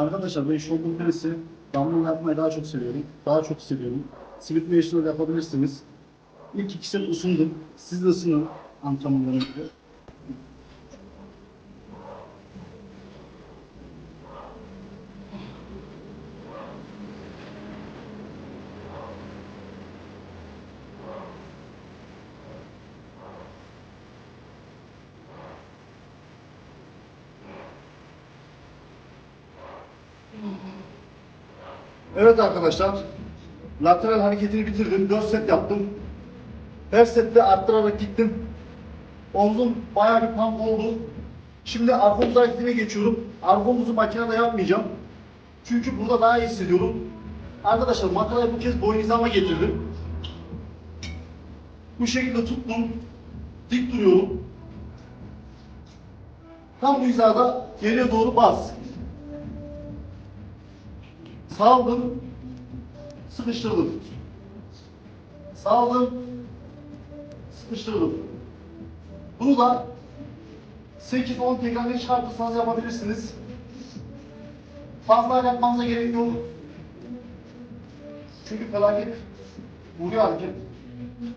Arkadaşlar ben şokum birisi dumbbell yapmayı daha çok seviyorum. Daha çok seviyorum. Split National yapabilirsiniz. İlk iki set ısındım. Siz de ısının antrenmanlara göre. Evet arkadaşlar. Lateral hareketini bitirdim. 4 set yaptım. Her sette arttırarak gittim. Omzum bayağı bir pump oldu. Şimdi arka omuz hareketine geçiyorum. Arka omuzu makinede yapmayacağım. Çünkü burada daha iyi hissediyorum. Arkadaşlar makinayı bu kez boyun hizama getirdim. Bu şekilde tuttum. Dik duruyorum. Tam bu hizada geriye doğru bas. Saldım. Sıkıştırdım. Saldım. Sıkıştırdım. Bunu da 8-10 tekrar çıkartırsanız yapabilirsiniz. Fazla yapmanıza gerek yok. Çünkü felaket vuruyor hareket.